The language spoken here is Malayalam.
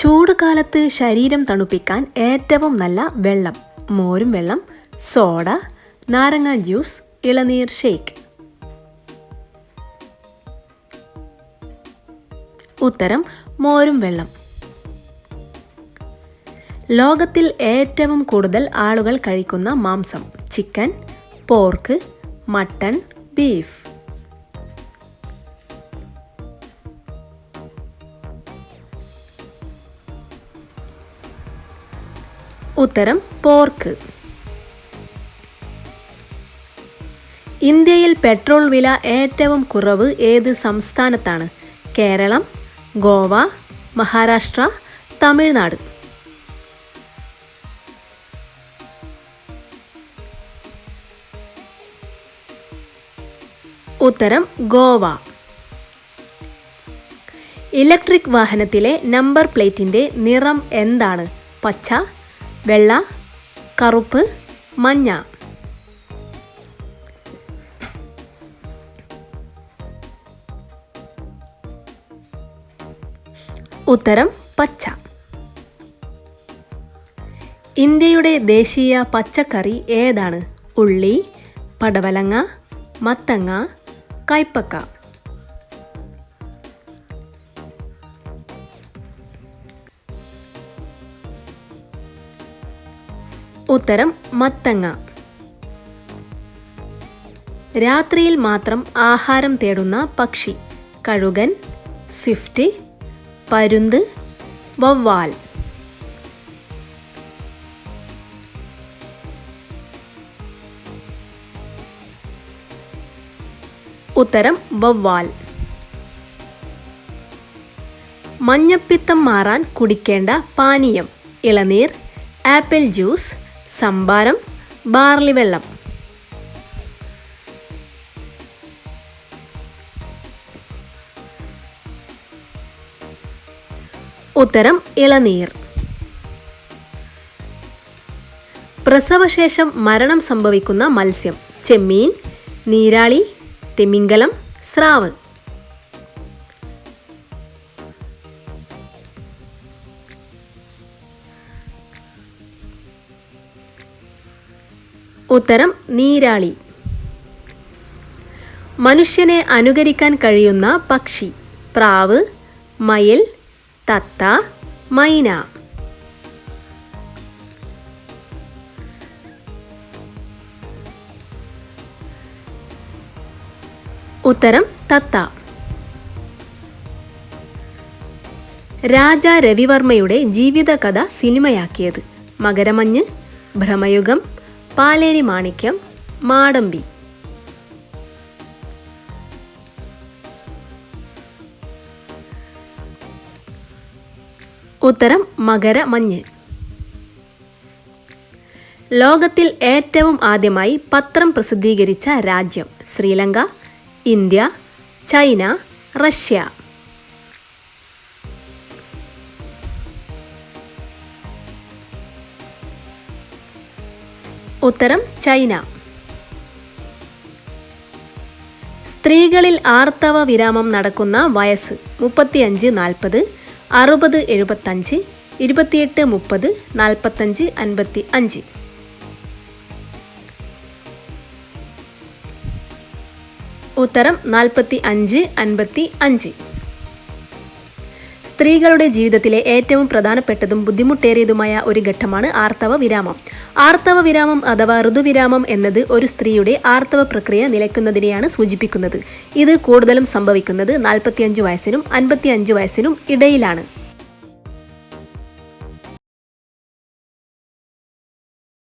ചൂട് കാലത്ത് ശരീരം തണുപ്പിക്കാൻ ഏറ്റവും നല്ല വെള്ളം മോരും വെള്ളം സോഡ നാരങ്ങ ജ്യൂസ് ഇളനീർ ഷേക്ക്. ഉത്തരം മോരും വെള്ളം. ലോകത്തിൽ ഏറ്റവും കൂടുതൽ ആളുകൾ കഴിക്കുന്ന മാംസം ചിക്കൻ പോർക്ക് മട്ടൺ ബീഫ്. ഉത്തരം പോർക്ക്. ഇന്ത്യയിൽ പെട്രോൾ വില ഏറ്റവും കുറവ് ഏത് സംസ്ഥാനത്താണ്? കേരളം ഗോവ മഹാരാഷ്ട്ര തമിഴ്നാട്. ഉത്തരം ഗോവ. ഇലക്ട്രിക് വാഹനത്തിലെ നമ്പർ പ്ലേറ്റിന്റെ നിറം എന്താണ്? പച്ച വെള്ള കറുപ്പ് മഞ്ഞ. ഉത്തരം പച്ച. ഇന്ത്യയുടെ ദേശീയ പച്ചക്കറി ഏതാണ്? ഉള്ളി പടവലങ്ങ മത്തങ്ങ കൈപ്പക്ക. ഉത്തരം മത്തങ്ങ രാത്രിയിൽ മാത്രം ആഹാരം തേടുന്ന പക്ഷി കഴുകൻ സ്വിഫ്റ്റ് പരുന്ത് വവ്വാൽ ഉത്തരം വവ്വാൽ മഞ്ഞപ്പിത്തം മാറാൻ കുടിക്കേണ്ട പാനീയം ഇളനീർ ആപ്പിൾ ജ്യൂസ് സംഭാരം ബാർലി വെള്ളം. ഉത്തരം ഇളനീർ. പ്രസവശേഷം മരണം സംഭവിക്കുന്ന മത്സ്യം ചെമ്മീൻ നീരാളി തിമിംഗലം സ്രാവ്. ഉത്തരം നീരാളി. മനുഷ്യനെ അനുകരിക്കാൻ കഴിയുന്ന പക്ഷി. പ്രാവ് മയിൽ തത്ത മൈന. ഉത്തരം തത്ത. രാജ രവിവർമ്മയുടെ ജീവിതകഥ സിനിമയാക്കിയത് മകരമഞ്ഞ് ഭ്രമയുഗം പാലേരി മാണിക്യം മാടമ്പി. ഉത്തരം മകര മഞ്ഞ്. ലോകത്തിൽ ഏറ്റവും ആദ്യമായി പത്രം പ്രസിദ്ധീകരിച്ച രാജ്യം ശ്രീലങ്ക ഇന്ത്യ ചൈന റഷ്യ. ഉത്തരം ചൈന. സ്ത്രീകളിൽ ആർത്തവ വിരാമം നടക്കുന്ന വയസ്സ് മുപ്പത്തിയഞ്ച് നാൽപ്പത് അറുപത് എഴുപത്തഞ്ച് ഇരുപത്തിയെട്ട് മുപ്പത് നാൽപ്പത്തഞ്ച് അൻപത്തി അഞ്ച്. ഉത്തരം നാൽപ്പത്തി അഞ്ച് അൻപത്തി അഞ്ച്. സ്ത്രീകളുടെ ജീവിതത്തിലെ ഏറ്റവും പ്രധാനപ്പെട്ടതും ബുദ്ധിമുട്ടേറിയതുമായ ഒരു ഘട്ടമാണ് ആർത്തവ വിരാമം. ആർത്തവ വിരാമം അഥവാ ഋതുവിരാമം എന്നത് ഒരു സ്ത്രീയുടെ ആർത്തവ പ്രക്രിയ നിലയ്ക്കുന്നതിനെയാണ് സൂചിപ്പിക്കുന്നത്. ഇത് കൂടുതലും സംഭവിക്കുന്നത് നാൽപ്പത്തിയഞ്ച് വയസ്സിനും അൻപത്തിയഞ്ച് വയസ്സിനും ഇടയിലാണ്.